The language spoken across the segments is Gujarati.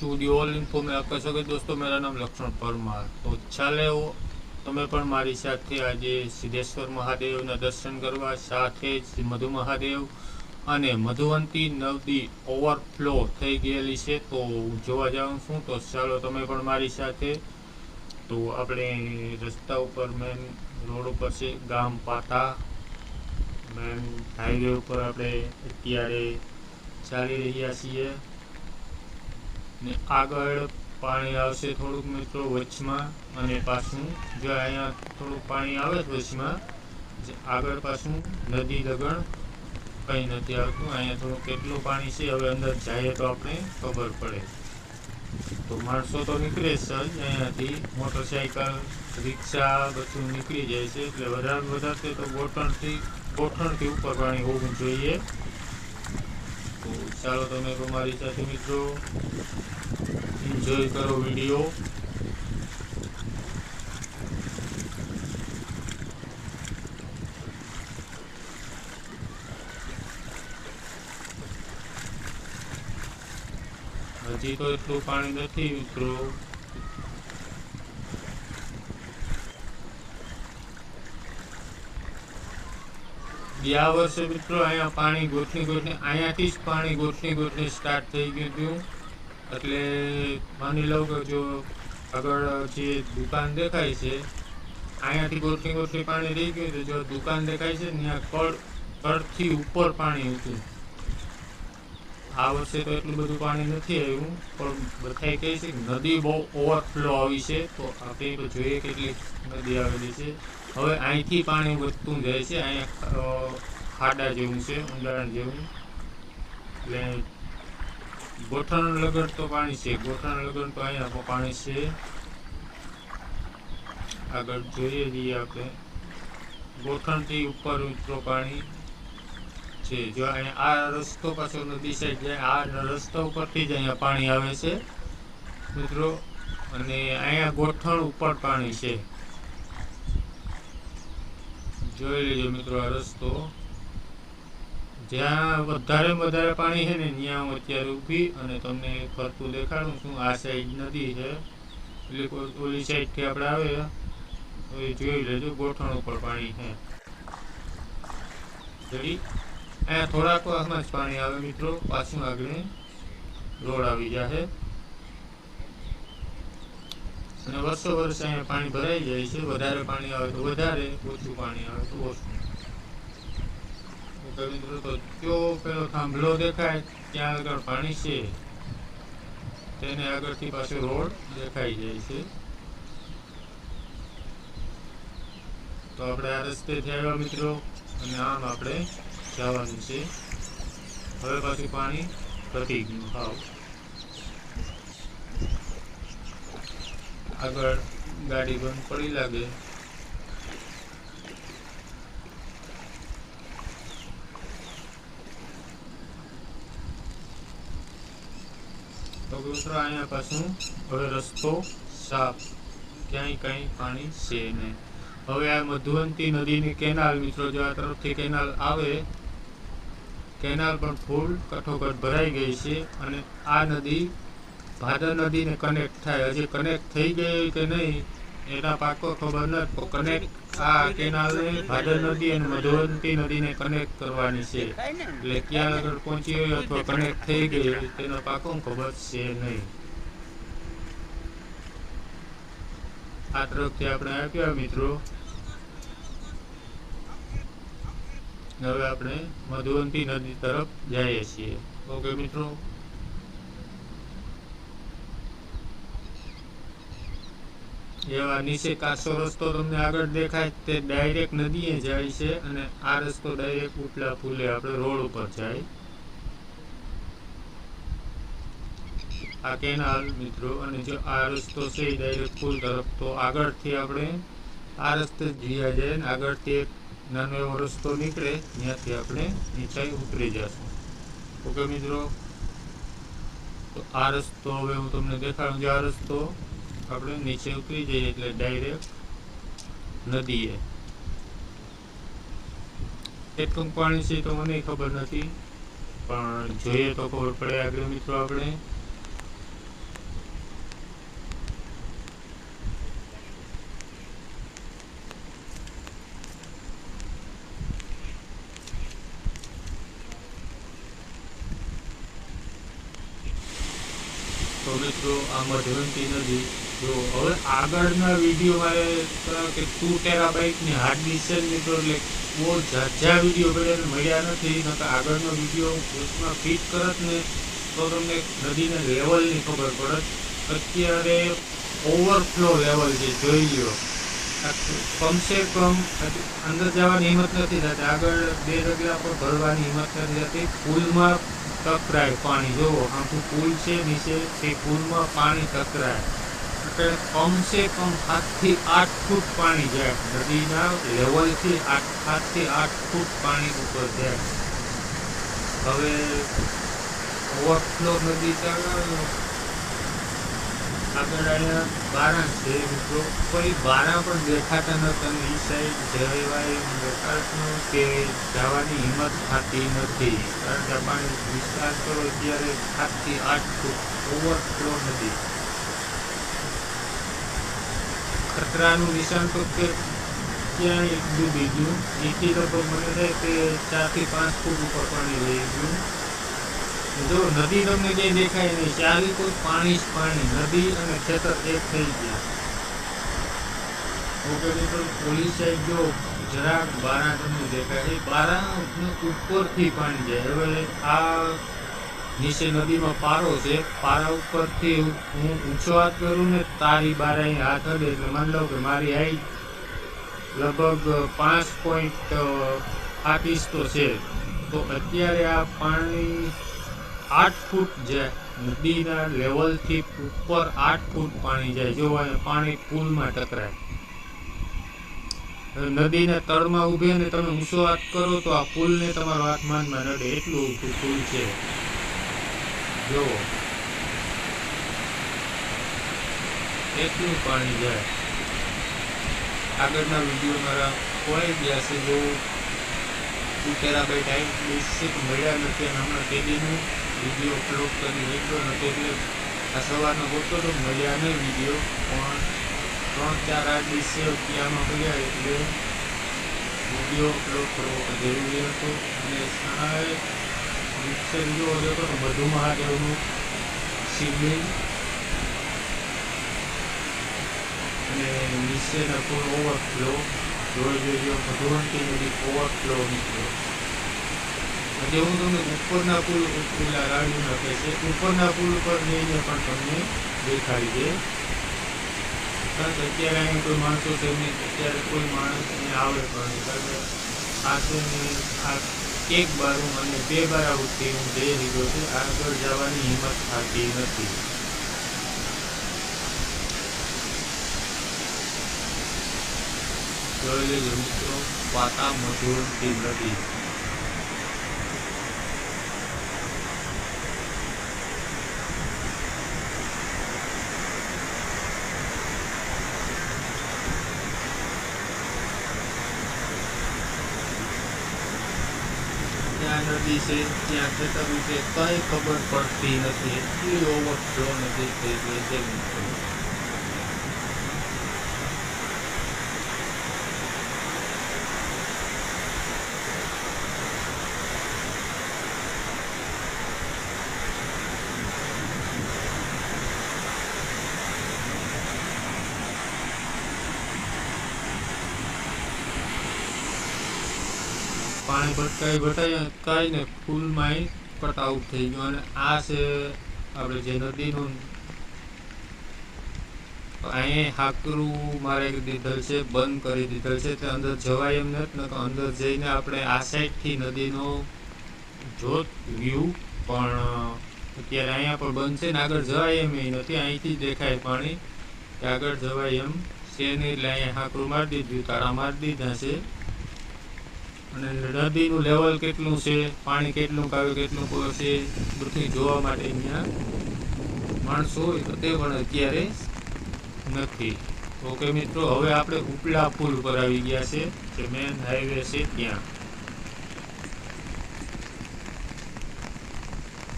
સ્ટુડિયો ઓલ ઇન્ફો મેં કહી શકે દોસ્તો, મારા નામ લક્ષ્મણ પરમાર. તો ચાલે તમે પણ મારી સાથે આજે સિદ્ધેશ્વર મહાદેવના દર્શન કરવા, સાથે શ્રી મધુ મહાદેવ અને મધુવંતી નદી ઓવરફ્લો થઈ ગયેલી છે. તો હું જોવા જાઉં છું. તો ચાલો, તમે પણ મારી સાથે. તો આપણે રસ્તા ઉપર મેન રોડ ઉપર છે, ગામ પાતા. મેન હાઈવે ઉપર આપણે અત્યારે ચાલી રહ્યા છીએ. ને આગળ પાણી આવશે થોડુંક મિત્રો વચમાં અને પાછું જો અહીંયા થોડુંક પાણી આવે જ વચમાં આગળ પાછું નદી લગણ કંઈ નથી આવતું. અહીંયા થોડું કેટલું પાણી છે હવે અંદર જઈએ તો આપણે ખબર પડે. તો માણસો તો નીકળે જ અહીંયાથી મોટરસાઇકલ રિક્ષા બધું નીકળી જાય છે. એટલે વધારે વધારે તો ગોઠણથી ગોઠણથી ઉપર પાણી હોવું જોઈએ. તો ચાલો તમે તમારી સાથે મિત્રો એન્જોય કરો વીડિયો હજી તો એટલું પાણી નથી, મિત્રો. ગયા વર્ષે, મિત્રો, અહીંયા પાણી ગોઠણી ગોઠણી અહીંયાથી જ પાણી ગોઠણી ગોઠણી સ્ટાર્ટ થઈ ગયું હતું. એટલે માની લો કે જો આગળ જે દુકાન દેખાય છે, અહીંયાથી ગોઠવી ગોઠવી પાણી રહી ગયું છે. જો દુકાન દેખાય છે, ત્યાં કળ, કળથી ઉપર પાણી હતું. આ વર્ષે તો એટલું બધું પાણી નથી આવ્યું, પણ બધા કહે છે નદી બહુ ઓવરફ્લો આવી છે. તો આપણે તો જોઈએ કેટલી નદી આવેલી છે. હવે અહીંથી પાણી વધતું જાય છે. અહીંયા ખાડા જેવું છે, ઊંડાણ જેવું. એટલે ગોઠણ લગન તો પાણી છે. ગોઠણ લગન તો અહીંયા પાણી છે. આગળ જોઈએ જઈએ આપણે. ગોઠણથી ઉપર ઉતરો પાણી છે. જો અહીંયા આ રસ્તો પાછો નદી સાઈડ જાય, આ રસ્તા ઉપરથી જ અહીંયા પાણી આવે છે. મિત્રો, અને અહીંયા ગોઠણ ઉપર પાણી છે. જોઈ લેજો મિત્રો આ રસ્તો. જ્યાં વધારે વધારે પાણી છે ને, ત્યાં હું અત્યારે ઊભી અને તમને ફરતું દેખાડું છું. આ સાઈડ નદી છે. એટલે કોઈ ઓલી સાઈડથી આપણે આવે. તો એ જોઈ લેજો, ગોઠણ ઉપર પાણી છે. જડી અહીંયા થોડાક વારમાં જ પાણી આવે મિત્રો. પાછું આગળ રોડ આવી જશે અને વર્ષો વર્ષ અહીંયા પાણી ભરાઈ જાય છે. વધારે પાણી આવે તો વધારે, ઓછું પાણી આવે તો ઓછું. તો મિત્રો તો કયો પેલો થાંભલો દેખાય, ત્યાં આગળ પાણી છે. તેને આગળથી પાછો રોડ દેખાઈ જાય છે. તો આપણે આ રસ્તેથી આવ્યા મિત્રો, અને આમ આપણે જવાનું છે. હવે પાછું પાણી ઘટી ગયું હાવ આગળ ગાડી બંધ પડી લાગે. તો અહીંયા પાછું. હવે રસ્તો સાફ. ક્યાંય કાંઈ પાણી છે નહીં. હવે આ મધુવંતી નદીની કેનાલ મિત્રો, જો આ તરફથી કેનાલ આવે, કેનાલ પણ ફૂલ કઠોકટ ભરાઈ ગઈ છે અને આ નદી ભાદર નદીને કનેક્ટ થાય. હજી કનેક્ટ થઈ ગઈ કે નહીં, એના પાકો ખબર નથી કનેક્ટ આ કેનાલને ભાદર નદી અને મધુવંતી નદીને કનેક્ટ કરવાની છે. એટલે ક્યાં આગળ પહોંચી હોય અથવા કનેક્ટ થઈ ગઈ તેનો પાકો ખબર છે નહીં. આ તરફથી આપણે આપ્યા મિત્રો? હવે આપણે મધુવંતી નદી તરફ જઈએ છીએ. ઓકે મિત્રો? એવા નીચે કાચો રસ્તો તમને આગળ દેખાય, તે ડાયરેક્ટ નદીએ જાય છે અને આ રસ્તો ડાયરેક્ટ ઉપલા ફૂલે આપણે રોડ ઉપર જાય. આ કેનાલ મિત્રો, અને જો આ રસ્તો છે ડાયરેક્ટ પુલ તરફ, તો આગળથી આપણે આ રસ્તે જીયા જાય ને આગળથી એક નાનો એવો રસ્તો નીકળે, ત્યાંથી આપણે નીચાઈ ઉતરી જશું. ઓકે મિત્રો? તો આ રસ્તો હવે હું તમને દેખાડું છું. આ રસ્તો આપણે નીચે ઉતરી જઈએ એટલે ડાયરેક્ટ નદીએ કેટલું પાણી છે તો મને ખબર નથી, પણ જોઈએ તો ખબર પડે આગળ મિત્રો આપણે. તો મિત્રો આ મધવંતી નદી જો હવે આગળના વીડિયો મારે કે ટુ ટેરાબાઇટની હાર્ડ ડિસ્ક મિત્રો, એટલે બહુ ઝાઝા વીડિયો પડ્યા મળ્યા નથી નકર આગળનો વીડિયો ગ્રુપમાં ફિટ કરત ને તો તમને નદીના લેવલની ખબર પડત. અત્યારે ઓવરફ્લો લેવલ છે, જોઈ લ્યો. કમસે કમ અંદર જવાની હિંમત નથી થતી. આગળ બે ડગલા પર ભરવાની હિંમત નથી થતી. પુલમાં ટકરાય પાણી. જોવો આખું પુલ છે, નીચે તે પુલમાં પાણી ટકરાય. એટલે કમસે કમ સાતથી આઠ ફૂટ પાણી જાય. નદીના લેવલથી આઠ, સાતથી આઠ ફૂટ પાણી ઉપર જાય. હવે ઓવરફ્લો નદી આગળ અહીંયા બારા છે. કોઈ બારા પણ દેખાતા નતા એ સાઈડ જવાય કે જવાની હિંમત થતી નથી. કારણ કે પાણી વિસ્તાર કરો ત્યારે સાતથી આઠ ફૂટ ઓવરફ્લો નથી ખતરાનું નિશાન તો કે ત્યાં એક ડૂબી ગયું. એથી લગભગ મને થાય કે ચારથી પાંચ ફૂટ ઉપર પાણી લઈ ગયું. જો નદી તમને જે દેખાય નહીં ચાલી કોઈ પાણી જ પાણી, નદી અને ખેતર એક થઈ ગયા. પોલીસ સાહેબ જો જરાક બારા તમને દેખાય છે. બારા ઉપરથી પાણી જાય. હવે આ નીચે નદીમાં પારો છે. પારા ઉપરથી હું ઊંચો હાથ કરું ને તારી બારે અહીં હાથ અડે એટલે માની લો કે મારી હાઈટ લગભગ પાંચ પોઈન્ટ આઠ ઇંચ તો છે. તો અત્યારે આ પાણી આઠ ફૂટ જાય. નદીના લેવલથી ઉપર આઠ ફૂટ પાણી જાય. જો પાણી પુલમાં ટકરાય. નદીના તળમાં ઊભી અને તમે ઊંચો હાથ કરો તો આ પુલને તમારો હાથ નડે. એટલું ઊંચું પુલ છે. જો એટલું પાણી જાય. આગળના વીડિયો મારા કોઈ ગયા જો ટુ ભાઈ ટાઈમ બેસિક મળ્યા નથી અને હમણાં તેદીનું વીડિયો અપલોડ કરી લીધો નથી એટલે આ સવારનો ગોતો તો મળ્યા નહીં વીડિયો, પણ ત્રણ ચાર આઠ દિવસે ત્યાંમાં મળ્યા એટલે વીડિયો અપલોડ કરવો જરૂરી હતો. અને શાળાએ વૃક્ષે જોવો બધુ મહાદેવનું શિવલિંગ અને નીચે ફૂલ ઓવરફ્લો જોઈ જોઈ ભગવંતી નદી ઓવરફ્લો નીકળ્યો આજે હું તમને ઉપરના પુલ પેલા રાડ્યું નાખે છે. ઉપરના પુલ પર જઈને પણ તમને દેખાડી દે. કારણ કે અત્યારે અહીંયા કોઈ માણસો છે નહીં, અત્યારે કોઈ માણસ અહીંયા આવે પણ કારણ કે આ છે ને આ એક બારું અને બે બાર બારાઉથી હું જઈ લીધો છે, આગળ જવાની હિંમત થતી નથી. જોઈ લેજો મિત્રો પાતા મધુરથી નદી ત્યાં નદી છે, ત્યાં ખેતર વિશે કંઈ ખબર પડતી નથી. એટલી ઓવરફ્લો નદી થઈ ગઈ છે. મિત્રો પાણી ભટકાઈ ભટાઈ ફૂલ માઇન્ડ પટ આઉટ થઈ ગયો. અને આ છે આપણે જે નદીનું અહીંયા હાકરું મારે દીધેલ છે, બંધ કરી દીધેલ છે. તે અંદર જવાય એમ નથી અંદર જઈને આપણે આ સાઈડથી નદીનો જોત વ્યૂ પણ અત્યારે અહીંયા પણ બંધ છે ને આગળ જવાય એમ નથી, અહીંથી દેખાય પાણી કે આગળ જવાય એમ. છે નહીં એટલે અહીંયા હાકરું મારી દીધું, તારા મારી દીધા છે. અને નદીનું લેવલ કેટલું છે, પાણી કેટલું, કાવ્યું કેટલું છે, બધું જોવા માટે અહીંયા માણસો હોય તો તે પણ અત્યારે નથી. ઓકે મિત્રો, હવે આપણે ઉપલા પુલ પર આવી ગયા છે, જે મેન હાઈવે છે ત્યાં.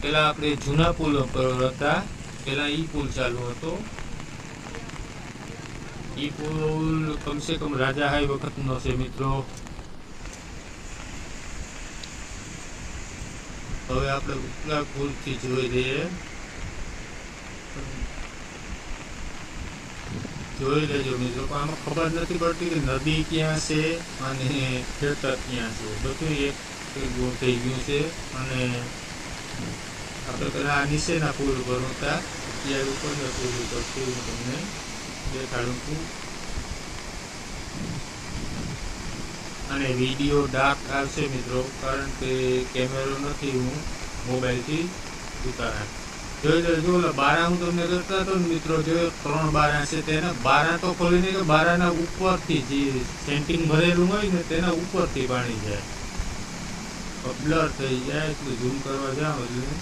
પેલા આપણે જૂના પુલ પર હતા પેલા ઈ પુલ ચાલુ હતો. ઈ પુલ કમસે કમ રાજા હાઈ વખતનો છે મિત્રો. હવે આપણે ઉપલા કુલથી જોઈ લઈએ. જોઈ લેજો મિત્રો આમાં ખબર નથી પડતી કે નદી ક્યાં છે અને ખેતર ક્યાં છે. બધું એક થઈ ગયું છે અને આપણે પહેલાં આ નીચેના પુલ પર હતા. અત્યારે ઉપરના પુલ ઉપર તમને દેખાડું છું. અને વીડિયો ડાર્ક આવશે મિત્રો, કારણ કે કેમેરો નથી, હું મોબાઈલથી ઉતારા. જોઈ લેજો ઓલા બારા હું તમને કરતા હતો ને મિત્રો, જો ત્રણ બારા છે, તેને બારા તો ખોલીને કે બારાના ઉપરથી જે સેન્ટિંગ ભરેલું હોય ને, તેના ઉપરથી પાણી જાય. બ્લર થઈ જાય, એટલે ઝૂમ કરવા જાઓ એટલે.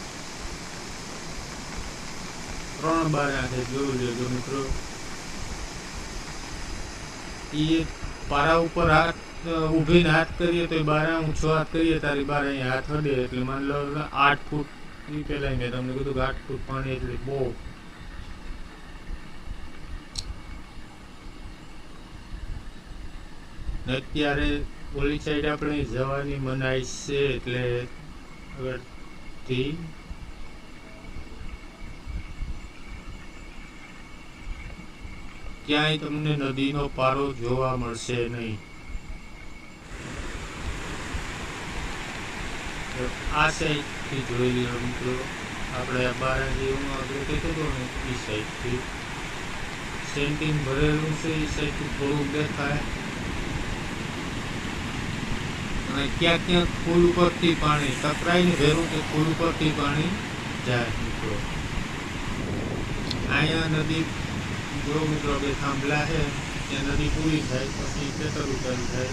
ત્રણ બારા છે, જોઈ લેજો મિત્રો. એ પારા ઉપર હાથ ઊભીને હાથ કરીએ તો બારા હું હાથ કરીએ, તારી બારા અહીંયા હાથ અડે એટલે માની લો આઠ ફૂટ. એ પેલા મેં તમને કીધું કે આઠ ફૂટ પાણી એટલે બહુ. અત્યારે ઓલી સાઈડ આપણે જવાની મનાઈ છે એટલે આગળથી ક્યાંય તમને નદીનો પારો જોવા મળશે નહીં તો આ સાઈડથી જોઈ લ્યો મિત્રો. આપણે આ બારા જેવું આપણે કહેતો હતો ને, એ સાઈડથી. સેન્ટિંગ ભરેલું છે, એ સાઈડથી થોડુંક દેખાય. અને ક્યાંક ક્યાંક પુલ ઉપરથી પાણી, ટકરાઈને ભેરું કે પુલ ઉપરથી પાણી જાય મિત્રો. અહીંયા નદી, જો મિત્રો બે થાંભલા છે, ત્યાં નદી પૂરી થાય, પછી ખેતર ઉતારી થાય.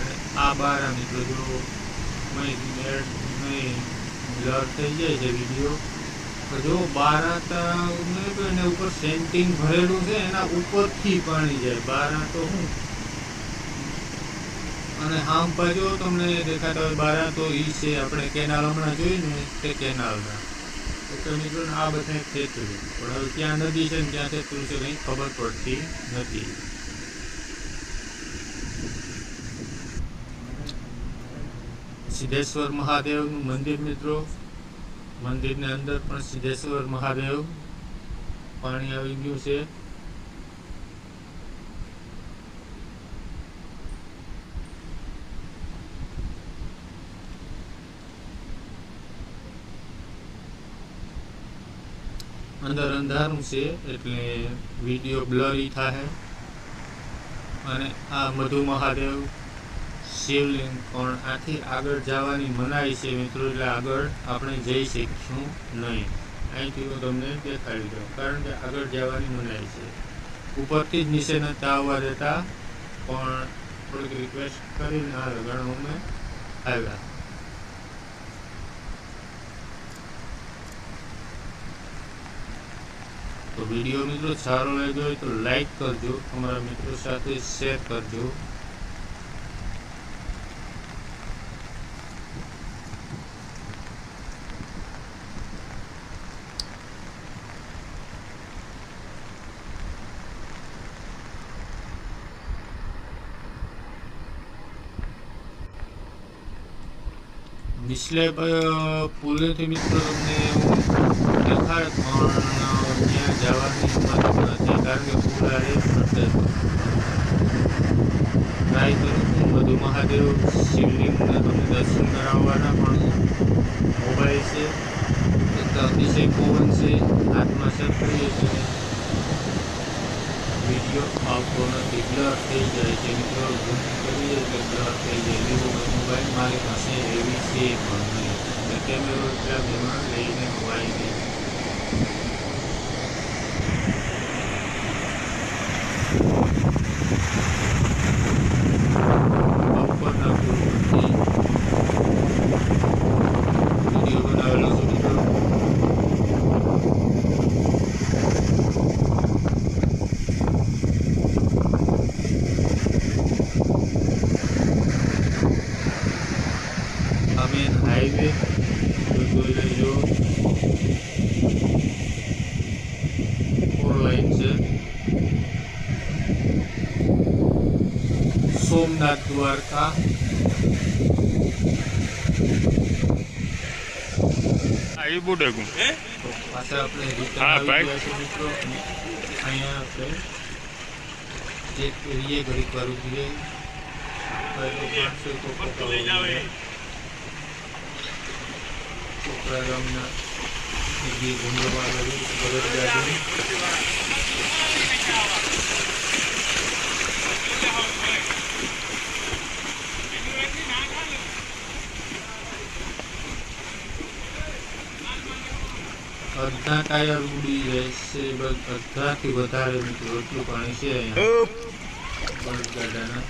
અને આ બારા મિત્રો, જો નહીં બ્લર થઈ જાય છે વીડિયો જો બારાતા ઉપર સેન્ટિંગ ભરેલું છે, એના ઉપરથી પાણી જાય. બારા શું અને આમ પાછો તમને દેખાતા હોય, બારા તો ઈ છે, આપણે કેનાલ હમણાં જોઈ ને, તે કેનાલના તો મિત્રો આ બધા ખેતરું પણ હવે ત્યાં નદી છે ને ત્યાં ખેતરું છે, કંઈ ખબર પડતી નથી. સિદ્ધેશ્વર મહાદેવનું મંદિર મિત્રો. મંદિરની અંદર પણ સિદ્ધેશ્વર મહાદેવ પાણી આવી ગયું છે. અંદર અંધારું છે એટલે વીડિયો બ્લરી થાય. અને આ મધુ મહાદેવ શિવલિંગ પણ આથી આગળ જવાની મનાઈ છે મિત્રો, એટલે આગળ આપણે જઈ શકીશું નહીં. અહીંથી હું તમને દેખાડી દઉં, કારણ કે આગળ જવાની મનાઈ છે. ઉપરથી જ નીચે નતા આવવા દેતા પણ થોડીક રિક્વેસ્ટ કરીને આ લગાણ અમે આવ્યા. તો વીડિયો મિત્રો સારો લાગ્યો હોય તો લાઈક કરજો, તમારા મિત્રો સાથે શેર કરજો. નીચલે પુલેથી મિત્રો તમને દેખાડે પણ ત્યાં જવાની હિંમત નથી, કારણ કે પુલ આ ટ્રાય કરું છું, બધુ મહાદેવ શિવલિંગના તમને દર્શન કરાવવાના, પણ મોબાઈલ છે અતિશય પવન છે હાથમાં છત્રી એટલે વીડિયો આપણો ડિક્લેર થઈ જાય છે મિત્રો કરીએ ડિક્લેર થઈ જાય. એવું મોબાઈલ મારી પાસે એવી છે પણ નહીં. એટલે મેં લઈને મોબાઈલ ઉપરના પુલથી વીડિયો બનાવેલો છે મિત્રો આ મેન હાઈવે જોઈ લેજો ફોર લાઈન છે સોમનાથ દ્વારકા હા એ બુડેગું તો પાછા આપણે return હા, આવી ભાઈ. ગયા છે મિત્રો અહીંયા આપણે ચેક કરીએ ઘડીક વાર ઊભી રહી ભાઈ તો પાંચસો કોકા છોકરા ગામના જે ઘૂમરમાં આવેલું અડધા ટાયર ઉડી રહેશે બસ અડધાથી વધારે મિત્રો એટલું પાણી છે અહીંયા. બળદગાડાના